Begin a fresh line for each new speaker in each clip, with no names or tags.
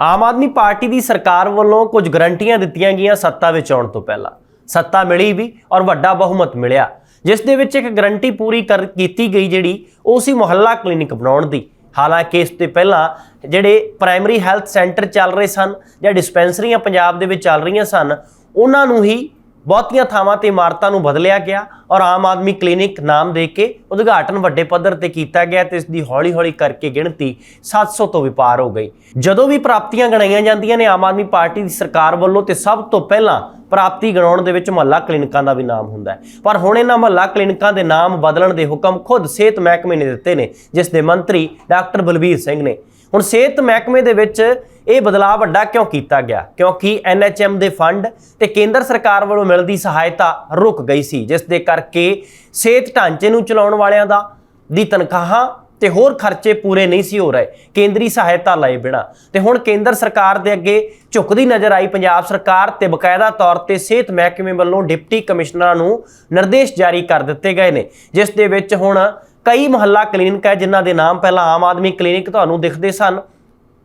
Aam Aadmi party ਦੀ ਸਰਕਾਰ ਵੱਲੋਂ ਕੁਝ ਗਰੰਟੀਆਂ ਦਿੱਤੀਆਂ ਗਈਆਂ ਸੱਤਾ ਵਿੱਚ ਆਉਣ ਤੋਂ ਪਹਿਲਾਂ। ਸੱਤਾ ਮਿਲੀ ਵੀ ਔਰ ਵੱਡਾ ਬਹੁਮਤ ਮਿਲਿਆ। ਜਿਸ ਦੇ ਵਿੱਚ ਇੱਕ ਗਰੰਟੀ ਪੂਰੀ ਕਰ, ਕੀਤੀ ਗਈ ਜਿਹੜੀ, ਉਹ ਸੀ ਮੁਹੱਲਾ ਕਲੀਨਿਕ ਬਣਾਉਣ ਦੀ। ਹਾਲਾਂਕਿ ਇਸ ਤੋਂ ਪਹਿਲਾਂ ਜਿਹੜੇ ਪ੍ਰਾਇਮਰੀ ਹੈਲਥ ਸੈਂਟਰ ਚੱਲ ਰਹੇ ਸਨ ਜਾਂ ਡਿਸਪੈਂਸਰੀਆਂ ਪੰਜਾਬ ਦੇ ਵਿੱਚ ਚੱਲ ਰਹੀਆਂ ਸਨ, ਉਹਨਾਂ ਨੂੰ ਹੀ ਬਹੁਤੀਆਂ ਥਾਵਾਂ ਤੇ ਇਮਾਰਤਾਂ ਨੂੰ ਬਦਲਿਆ ਗਿਆ ਔਰ ਆਮ ਆਦਮੀ ਕਲੀਨਿਕ ਨਾਮ ਦੇ ਕੇ ਉਦਘਾਟਨ ਵੱਡੇ ਪੱਧਰ ਤੇ ਕੀਤਾ ਗਿਆ ਤੇ ਇਸ ਦੀ ਹੌਲੀ-ਹੌਲੀ ਕਰਕੇ ਗਿਣਤੀ 700 ਤੋਂ ਵੀ ਪਾਰ ਹੋ ਗਈ। ਜਦੋਂ ਵੀ ਪ੍ਰਾਪਤੀਆਂ ਗਣਾਈਆਂ ਜਾਂਦੀਆਂ ਨੇ, ਆਮ ਆਦਮੀ ਪਾਰਟੀ ਦੀ ਸਰਕਾਰ ਵੱਲੋਂ ਤੇ ਸਭ ਤੋਂ ਪਹਿਲਾਂ ਪ੍ਰਾਪਤੀ ਗਣਾਉਣ ਦੇ ਵਿੱਚ ਮਹੱਲਾ ਕਲੀਨਿਕਾਂ ਦਾ ਵੀ ਨਾਮ ਹੁੰਦਾ ਹੈ। ਪਰ ਹੁਣ ਇਹਨਾਂ ਮਹੱਲਾ ਕਲੀਨਿਕਾਂ ਦੇ ਨਾਮ ਬਦਲਣ ਦੇ ਹੁਕਮ ਖੁਦ ਸਿਹਤ ਮਹਿਕਮੇ ਨੇ ਦਿੱਤੇ ਨੇ, ਜਿਸ ਦੇ ਮੰਤਰੀ ਡਾਕਟਰ ਬਲਬੀਰ ਸਿੰਘ ਨੇ। ਹੁਣ ਸਿਹਤ ਮਹਿਕਮੇ ਦੇ ਵਿੱਚ ਇਹ ਬਦਲਾਅ ਵੱਡਾ ਕਿਉਂ ਕੀਤਾ ਗਿਆ? ਕਿਉਂਕਿ ਐਨਐਚਐਮ ਦੇ ਫੰਡ ਤੇ ਕੇਂਦਰ ਸਰਕਾਰ ਵੱਲੋਂ ਮਿਲਦੀ ਸਹਾਇਤਾ ਰੁਕ ਗਈ ਸੀ, ਜਿਸ ਦੇ ਕਰਕੇ ਸਿਹਤ ਢਾਂਚੇ ਨੂੰ ਚਲਾਉਣ ਵਾਲਿਆਂ ਦਾ ਦੀ ਤਨਖਾਹਾਂ ਤੇ ਹੋਰ ਖਰਚੇ ਪੂਰੇ ਨਹੀਂ ਸੀ ਹੋ ਰਹੇ, ਕੇਂਦਰੀ ਸਹਾਇਤਾ ਲਏ ਬਿਨਾ। ਤੇ ਹੁਣ ਕੇਂਦਰ ਸਰਕਾਰ ਦੇ ਅੱਗੇ ਝੁਕਦੀ ਨਜ਼ਰ ਆਈ ਪੰਜਾਬ ਸਰਕਾਰ ਤੇ ਬਕਾਇਦਾ ਤੌਰ ਤੇ ਸਿਹਤ ਮਹਿਕਮੇ ਵੱਲੋਂ ਡਿਪਟੀ ਕਮਿਸ਼ਨਰਾਂ ਨੂੰ ਨਿਰਦੇਸ਼ ਜਾਰੀ ਕਰ ਦਿੱਤੇ ਗਏ ਨੇ, ਜਿਸ ਦੇ ਵਿੱਚ ਹੁਣ ਕਈ ਮੁਹੱਲਾ ਕਲੀਨਿਕ ਹੈ, ਜਿਨ੍ਹਾਂ ਦੇ ਨਾਮ ਪਹਿਲਾਂ ਆਮ ਆਦਮੀ ਕਲੀਨਿਕ ਤੁਹਾਨੂੰ ਦਿਖਦੇ ਸਨ।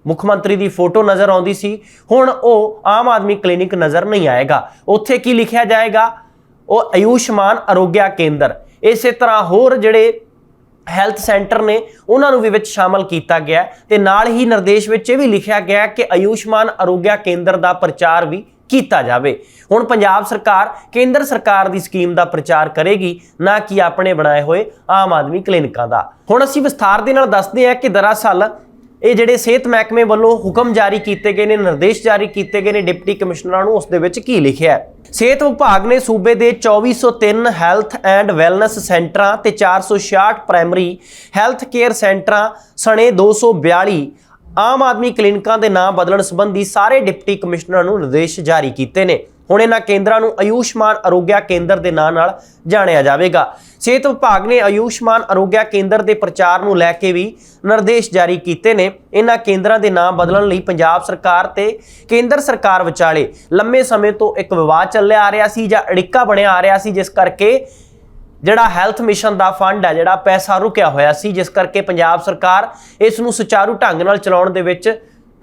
ਮੁੱਖ ਮੰਤਰੀ ਦੀ ਫੋਟੋ ਨਜ਼ਰ ਆਉਂਦੀ ਸੀ। ਹੁਣ ਉਹ ਆਮ ਆਦਮੀ ਕਲੀਨਿਕ ਨਜ਼ਰ ਨਹੀਂ ਆਏਗਾ। ਉੱਥੇ ਕੀ ਲਿਖਿਆ ਜਾਏਗਾ? ਉਹ ਆਯੁਸ਼ਮਾਨ ਅਰੋਗਿਆ ਕੇਂਦਰ। ਇਸੇ ਤਰ੍ਹਾਂ ਹੋਰ ਜਿਹੜੇ ਹੈਲਥ ਸੈਂਟਰ ਨੇ, ਉਹਨਾਂ ਨੂੰ ਵੀ ਵਿੱਚ ਸ਼ਾਮਲ ਕੀਤਾ ਗਿਆ ਹੈ ਤੇ ਨਾਲ ਹੀ ਨਿਰਦੇਸ਼ ਵਿੱਚ ਇਹ ਵੀ ਲਿਖਿਆ ਗਿਆ ਕਿ ਆਯੁਸ਼ਮਾਨ ਅਰੋਗਿਆ ਕੇਂਦਰ ਦਾ ਪ੍ਰਚਾਰ ਵੀ ਕੀਤਾ ਜਾਵੇ। ਹੁਣ ਪੰਜਾਬ ਸਰਕਾਰ ਕੇਂਦਰ ਸਰਕਾਰ ਦੀ ਸਕੀਮ ਦਾ ਪ੍ਰਚਾਰ ਕਰੇਗੀ, ਨਾ ਕਿ ਆਪਣੇ ਬਣਾਏ ਹੋਏ ਆਮ ਆਦਮੀ ਕਲੀਨਿਕਾਂ ਦਾ। ਹੁਣ ਅਸੀਂ ਵਿਸਥਾਰ ਦੇ ਨਾਲ ਦੱਸਦੇ ਹਾਂ ਕਿ ਦਰਅਸਲ ਇਹ ਜਿਹੜੇ ਸਿਹਤ ਮਹਿਕਮੇ ਵੱਲੋਂ ਹੁਕਮ ਜਾਰੀ ਕੀਤੇ ਗਏ ਨੇ, ਨਿਰਦੇਸ਼ ਜਾਰੀ ਕੀਤੇ ਗਏ ਨੇ ਡਿਪਟੀ ਕਮਿਸ਼ਨਰਾਂ ਨੂੰ, ਉਸ ਦੇ ਵਿੱਚ ਕੀ ਲਿਖਿਆ ਹੈ? ਸਿਹਤ ਵਿਭਾਗ ਨੇ ਸੂਬੇ ਦੇ 2403 ਹੈਲਥ ਐਂਡ ਵੈਲਨੈਸ ਸੈਂਟਰਾਂ ਤੇ 466 ਪ੍ਰਾਇਮਰੀ ਹੈਲਥ ਕੇਅਰ ਸੈਂਟਰਾਂ, ਸਣੇ 242 ਆਮ ਆਦਮੀ ਕਲੀਨਿਕਾਂ ਦੇ ਨਾਮ ਬਦਲਣ ਸੰਬੰਧੀ ਸਾਰੇ ਡਿਪਟੀ ਕਮਿਸ਼ਨਰਾਂ ਨੂੰ ਨਿਰਦੇਸ਼ ਜਾਰੀ ਕੀਤੇ ਨੇ। ਹੁਣ ਇਹਨਾਂ ਕੇਂਦਰਾਂ ਨੂੰ ਆਯੁਸ਼ਮਾਨ ਅਰੋਗਿਆ ਕੇਂਦਰ ਦੇ ਨਾਂ ਨਾਲ ਜਾਣਿਆ ਜਾਵੇਗਾ। ਸਿਹਤ ਵਿਭਾਗ ਨੇ ਆਯੁਸ਼ਮਾਨ ਅਰੋਗਿਆ ਕੇਂਦਰ ਦੇ ਪ੍ਰਚਾਰ ਨੂੰ ਲੈ ਕੇ ਵੀ ਨਿਰਦੇਸ਼ ਜਾਰੀ ਕੀਤੇ ਨੇ। ਇਹਨਾਂ ਕੇਂਦਰਾਂ ਦੇ ਨਾਮ ਬਦਲਣ ਲਈ ਪੰਜਾਬ ਸਰਕਾਰ ਤੇ ਕੇਂਦਰ ਸਰਕਾਰ ਵਿਚਾਲੇ ਲੰਮੇ ਸਮੇਂ ਤੋਂ ਇੱਕ ਵਿਵਾਦ ਚੱਲਿਆ ਆ ਰਿਹਾ ਸੀ ਜਾਂ ਅੜਿੱਕਾ ਬਣਿਆ ਆ ਰਿਹਾ ਸੀ, ਜਿਸ ਕਰਕੇ ਜਿਹੜਾ ਹੈਲਥ ਮਿਸ਼ਨ ਦਾ ਫੰਡ ਹੈ, ਜਿਹੜਾ ਪੈਸਾ ਰੁਕਿਆ ਹੋਇਆ ਸੀ, ਜਿਸ ਕਰਕੇ ਪੰਜਾਬ ਸਰਕਾਰ ਇਸ ਨੂੰ ਸੁਚਾਰੂ ਢੰਗ ਨਾਲ ਚਲਾਉਣ ਦੇ ਵਿੱਚ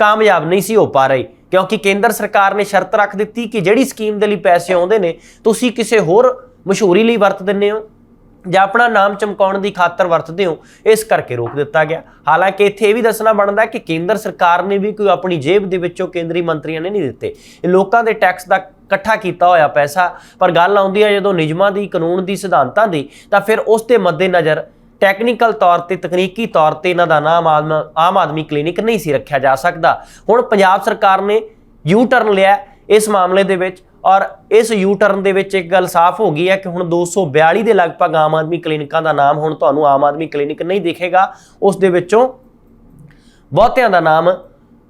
ਕਾਮਯਾਬ ਨਹੀਂ ਸੀ ਹੋ ਪਾ ਰਹੀ। ਕਿਉਂਕਿ ਕੇਂਦਰ ਸਰਕਾਰ ਨੇ ਸ਼ਰਤ ਰੱਖ ਦਿੱਤੀ ਕਿ ਜਿਹੜੀ ਸਕੀਮ ਦੇ ਲਈ ਪੈਸੇ ਆਉਂਦੇ ਨੇ, ਤੁਸੀਂ ਕਿਸੇ ਹੋਰ ਮਸ਼ਹੂਰੀ ਲਈ ਵਰਤ ਦਿੰਦੇ ਹੋ ਜਾਂ ਆਪਣਾ ਨਾਮ ਚਮਕਾਉਣ ਦੀ ਖਾਤਰ ਵਰਤਦੇ ਹੋ, ਇਸ ਕਰਕੇ ਰੋਕ ਦਿੱਤਾ ਗਿਆ। ਹਾਲਾਂਕਿ ਇੱਥੇ ਇਹ ਵੀ ਦੱਸਣਾ ਬਣਦਾ ਕਿ ਕੇਂਦਰ ਸਰਕਾਰ ਨੇ ਵੀ ਕੋਈ ਆਪਣੀ ਜੇਬ ਦੇ ਵਿੱਚੋਂ ਕੇਂਦਰੀ ਮੰਤਰੀਆਂ ਨੇ ਨਹੀਂ ਦਿੱਤੇ। ਲੋਕਾਂ ਦੇ ਟੈਕਸ ਦਾ ਇਕੱਠਾ ਕੀਤਾ ਹੋਇਆ ਪੈਸਾ, ਪਰ ਗੱਲ ਆਉਂਦੀ ਹੈ ਜਦੋਂ ਨਿਯਮਾਂ ਦੀ, ਕਾਨੂੰਨ ਦੀ, ਸਿਧਾਂਤਾਂ ਦੀ, ਤਾਂ ਫਿਰ ਉਸ ਦੇ ਮੱਦੇਨਜ਼ਰ ਟੈਕਨੀਕਲ ਤੌਰ ਤੇ, ਤਕਨੀਕੀ ਤੌਰ ਤੇ ਇਹਨਾਂ ਦਾ ਨਾਮ ਆਮ ਆਮ ਆਦਮੀ ਕਲੀਨਿਕ ਨਹੀਂ ਸੀ ਰੱਖਿਆ ਜਾ ਸਕਦਾ। ਹੁਣ ਪੰਜਾਬ ਸਰਕਾਰ ਨੇ ਯੂ ਟਰਨ ਲਿਆ ਇਸ ਮਾਮਲੇ ਦੇ ਵਿੱਚ ਔਰ ਇਸ ਯੂ ਟਰਨ ਦੇ ਵਿੱਚ ਇੱਕ ਗੱਲ ਸਾਫ਼ ਹੋ ਗਈ ਹੈ ਕਿ ਹੁਣ 242 ਦੇ ਲਗਭਗ ਆਮ ਆਦਮੀ ਕਲੀਨਿਕਾਂ ਦਾ ਨਾਮ ਹੁਣ ਤੁਹਾਨੂੰ ਆਮ ਆਦਮੀ ਕਲੀਨਿਕ ਨਹੀਂ ਦਿਖੇਗਾ। ਉਸ ਦੇ ਵਿੱਚੋਂ ਬਹੁਤਿਆਂ ਦਾ ਨਾਮ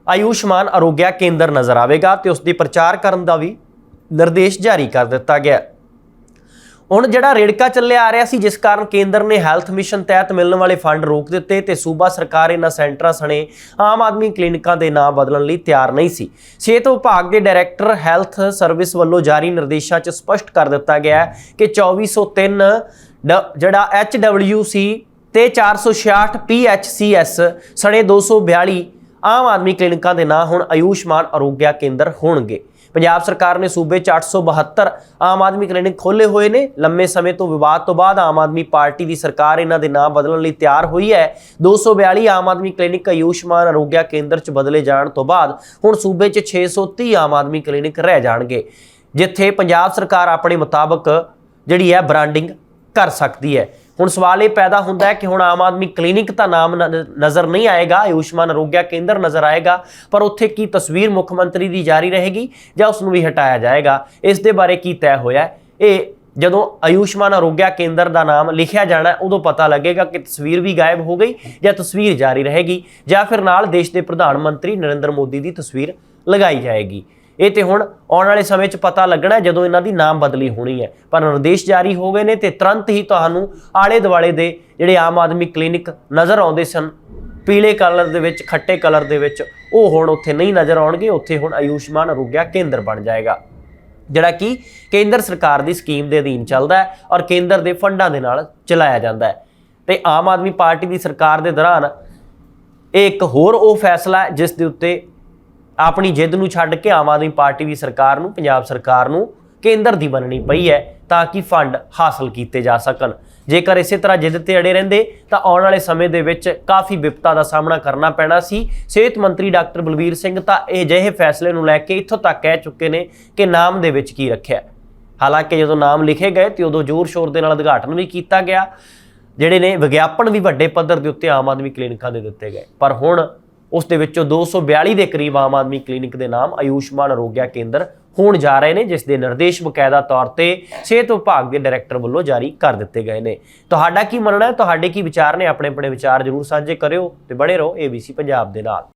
ਆਯੁਸ਼ਮਾਨ ਅਰੋਗਿਆ ਕੇਂਦਰ ਨਜ਼ਰ ਆਵੇਗਾ ਤੇ ਉਸ ਦੀ ਪ੍ਰਚਾਰ ਕਰਨ ਦਾ ਵੀ ਨਿਰਦੇਸ਼ ਜਾਰੀ ਕਰ ਦਿੱਤਾ ਗਿਆ ਹੁਣ ਜਿਹੜਾ ਰੇੜਕਾ ਚੱਲਿਆ ਆ ਰਿਹਾ ਸੀ, ਜਿਸ ਕਾਰਨ ਕੇਂਦਰ ਨੇ ਹੈਲਥ ਮਿਸ਼ਨ ਤਹਿਤ ਮਿਲਣ ਵਾਲੇ ਫੰਡ ਰੋਕ ਦਿੱਤੇ ਤੇ ਸੂਬਾ ਸਰਕਾਰ ਇਹਨਾਂ ਸੈਂਟਰਾਂ ਸਣੇ ਆਮ ਆਦਮੀ ਕਲੀਨਿਕਾਂ ਦੇ ਨਾਂ ਬਦਲਣ ਲਈ ਤਿਆਰ ਨਹੀਂ ਸੀ। ਸਿਹਤ ਵਿਭਾਗ ਦੇ ਡਾਇਰੈਕਟਰ ਹੈਲਥ ਸਰਵਿਸ ਵੱਲੋਂ ਜਾਰੀ ਨਿਰਦੇਸ਼ਾਂ 'ਚ ਸਪਸ਼ਟ ਕਰ ਦਿੱਤਾ ਗਿਆ ਹੈ ਕਿ 2403 ਡ- ਜਿਹੜਾ HWC ਤੇ 466 PHCS ਸਣੇ 242 ਆਮ ਆਦਮੀ ਕਲੀਨਿਕਾਂ ਦੇ ਨਾਂ ਹੁਣ ਆਯੁਸ਼ਮਾਨ ਅਰੋਗਿਆ ਕੇਂਦਰ ਹੋਣਗੇ। ਪੰਜਾਬ ਸਰਕਾਰ ਨੇ ਸੂਬੇ 'ਚ 872 ਆਮ ਆਦਮੀ ਕਲੀਨਿਕ ਖੋਲੇ ਹੋਏ ਨੇ। ਲੰਮੇ ਸਮੇਂ ਤੋਂ ਵਿਵਾਦ ਤੋਂ ਬਾਅਦ ਆਮ ਆਦਮੀ ਪਾਰਟੀ ਦੀ ਸਰਕਾਰ ਇਹਨਾਂ ਦੇ ਨਾਮ ਬਦਲਣ ਲਈ ਤਿਆਰ ਹੋਈ ਹੈ। 242 ਆਮ ਆਦਮੀ ਕਲੀਨਿਕ ਆਯੁਸ਼ਮਾਨ ਅਰੋਗਿਆ ਕੇਂਦਰ 'ਚ ਬਦਲੇ ਜਾਣ ਤੋਂ ਬਾਅਦ ਹੁਣ ਸੂਬੇ 'ਚ 630 ਆਮ ਆਦਮੀ ਕਲੀਨਿਕ ਰਹਿ ਜਾਣਗੇ, ਜਿੱਥੇ ਪੰਜਾਬ ਸਰਕਾਰ ਆਪਣੇ ਮੁਤਾਬਕ ਜਿਹੜੀ ਹੈ ਬ੍ਰਾਂਡਿੰਗ ਕਰ ਸਕਦੀ ਹੈ। ਹੁਣ ਸਵਾਲ ਇਹ ਪੈਦਾ ਹੁੰਦਾ ਹੈ ਕਿ ਹੁਣ ਆਮ ਆਦਮੀ ਕਲੀਨਿਕ ਤਾਂ ਨਾਮ ਨ- ਨਜ਼ਰ ਨਹੀਂ ਆਏਗਾ ਆਯੁਸ਼ਮਾਨ ਅਰੋਗਿਆ ਕੇਂਦਰ ਨਜ਼ਰ ਆਏਗਾ, ਪਰ ਉੱਥੇ ਕੀ ਤਸਵੀਰ ਮੁੱਖ ਮੰਤਰੀ ਦੀ ਜਾਰੀ ਰਹੇਗੀ ਜਾਂ ਉਸ ਨੂੰ ਵੀ ਹਟਾਇਆ ਜਾਏਗਾ? ਇਸ ਦੇ ਬਾਰੇ ਕੀ ਤੈਅ ਹੋਇਆ ਇਹ ਜਦੋਂ ਆਯੁਸ਼ਮਾਨ ਅਰੋਗਿਆ ਕੇਂਦਰ ਦਾ ਨਾਮ ਲਿਖਿਆ ਜਾਣਾ ਉਦੋਂ ਪਤਾ ਲੱਗੇਗਾ ਕਿ ਤਸਵੀਰ ਵੀ ਗਾਇਬ ਹੋ ਗਈ ਜਾਂ ਤਸਵੀਰ ਜਾਰੀ ਰਹੇਗੀ ਜਾਂ ਫਿਰ ਨਾਲ ਦੇਸ਼ ਦੇ ਪ੍ਰਧਾਨ ਮੰਤਰੀ ਨਰਿੰਦਰ ਮੋਦੀ ਦੀ ਤਸਵੀਰ ਲਗਾਈ ਜਾਏਗੀ। ਇਹ ਤੇ ਹੁਣ ਆਉਣ ਵਾਲੇ ਸਮੇਂ 'ਚ ਪਤਾ ਲੱਗਣਾ ਜਦੋਂ ਇਹਨਾਂ ਦੀ ਨਾਮ ਬਦਲੀ ਹੋਣੀ ਹੈ। ਪਰ ਨਿਰਦੇਸ਼ ਜਾਰੀ ਹੋ ਗਏ ਨੇ ਤੇ ਤੁਰੰਤ ਹੀ ਤੁਹਾਨੂੰ ਆਲੇ ਦੁਆਲੇ ਦੇ ਜਿਹੜੇ ਆਮ ਆਦਮੀ ਕਲੀਨਿਕ ਨਜ਼ਰ ਆਉਂਦੇ ਸਨ। ਪੀਲੇ ਕਲਰ ਦੇ ਵਿੱਚ, ਖੱਟੇ ਕਲਰ ਦੇ ਵਿੱਚ ਉਹ ਹੁਣ ਉੱਥੇ ਨਹੀਂ ਨਜ਼ਰ ਆਉਣਗੇ, ਉੱਥੇ ਹੁਣ ਆਯੁਸ਼ਮਾਨ ਅਰੋਗਿਆ ਕੇਂਦਰ ਬਣ ਜਾਏਗਾ। ਜਿਹੜਾ ਕਿ ਕੇਂਦਰ ਸਰਕਾਰ ਦੀ ਸਕੀਮ ਦੇ ਅਧੀਨ ਚੱਲਦਾ ਹੈ ਔਰ ਕੇਂਦਰ ਦੇ ਫੰਡਾਂ ਦੇ ਨਾਲ ਚਲਾਇਆ ਜਾਂਦਾ ਹੈ। ਤੇ ਆਮ ਆਦਮੀ ਪਾਰਟੀ ਦੀ ਸਰਕਾਰ ਦੇ ਦੌਰਾਨ ਇਹ ਇੱਕ ਹੋਰ ਉਹ ਫੈਸਲਾ ਜਿਸ ਦੇ ਉੱਤੇ ਆਪਣੀ ਜਿੱਦ ਨੂੰ ਛੱਡ ਕੇ ਆਮ ਆਦਮੀ ਪਾਰਟੀ ਦੀ ਸਰਕਾਰ ਨੂੰ, ਪੰਜਾਬ ਸਰਕਾਰ ਨੂੰ ਕੇਂਦਰ ਦੀ ਬਣਨੀ ਪਈ ਹੈ ਤਾਂ ਕਿ ਫੰਡ ਹਾਸਲ ਕੀਤੇ ਜਾ ਸਕਣ। ਜੇਕਰ ਇਸੇ ਤਰ੍ਹਾਂ ਜਿੱਦ ਤੇ ਅੜੇ ਰਹਿੰਦੇ, ਤਾਂ ਆਉਣ ਵਾਲੇ ਸਮੇਂ ਦੇ ਵਿੱਚ ਕਾਫੀ ਵਿਪਤਾ ਦਾ ਸਾਹਮਣਾ ਕਰਨਾ ਪੈਣਾ ਸੀ। ਸਿਹਤ ਮੰਤਰੀ ਡਾਕਟਰ ਬਲਬੀਰ ਸਿੰਘ ਤਾਂ ਇਹ ਜਿਹੇ ਫੈਸਲੇ ਨੂੰ ਲੈ ਕੇ ਇੱਥੋਂ ਤੱਕ ਕਹਿ ਚੁੱਕੇ ਨੇ ਕਿ ਨਾਮ ਦੇ ਵਿੱਚ ਕੀ ਰੱਖਿਆ। ਹਾਲਾਂਕਿ ਜਦੋਂ ਨਾਮ ਲਿਖੇ ਗਏ ਤੇ ਉਦੋਂ ਜ਼ੋਰ ਸ਼ੋਰ ਦੇ ਨਾਲ ਉਦਘਾਟਨ ਵੀ ਕੀਤਾ ਗਿਆ, ਜਿਹੜੇ ਨੇ ਵਿਗਿਆਪਨ ਵੀ ਵੱਡੇ ਪੱਧਰ ਦੇ ਉੱਤੇ ਆਮ ਆਦਮੀ ਕਲੀਨਿਕਾਂ ਦੇ ਦਿੱਤੇ ਗਏ। ਪਰ ਹੁਣ ਉਸ ਦੇ ਵਿੱਚੋਂ 242 ਦੇ ਕਰੀਬ ਆਮ ਆਦਮੀ ਕਲੀਨਿਕ ਦੇ ਨਾਮ ਆਯੁਸ਼ਮਾਨ ਅਰੋਗਿਆ ਕੇਂਦਰ ਹੋਣ ਜਾ ਰਹੇ ਨੇ, ਜਿਸ ਦੇ ਨਿਰਦੇਸ਼ ਬਕਾਇਦਾ ਤੌਰ ਤੇ ਸਿਹਤ ਵਿਭਾਗ ਦੇ ਡਾਇਰੈਕਟਰ ਵੱਲੋਂ ਜਾਰੀ ਕਰ ਦਿੱਤੇ ਗਏ ਨੇ। ਤੁਹਾਡਾ ਕੀ ਮੰਨਣਾ ਹੈ? ਤੁਹਾਡੇ ਕੀ ਵਿਚਾਰ ਨੇ? ਆਪਣੇ ਆਪਣੇ ਵਿਚਾਰ ਜਰੂਰ ਸਾਂਝੇ ਕਰਿਓ ਤੇ ਬਣੇ ਰਹੋ ABC ਪੰਜਾਬ ਦੇ ਨਾਲ।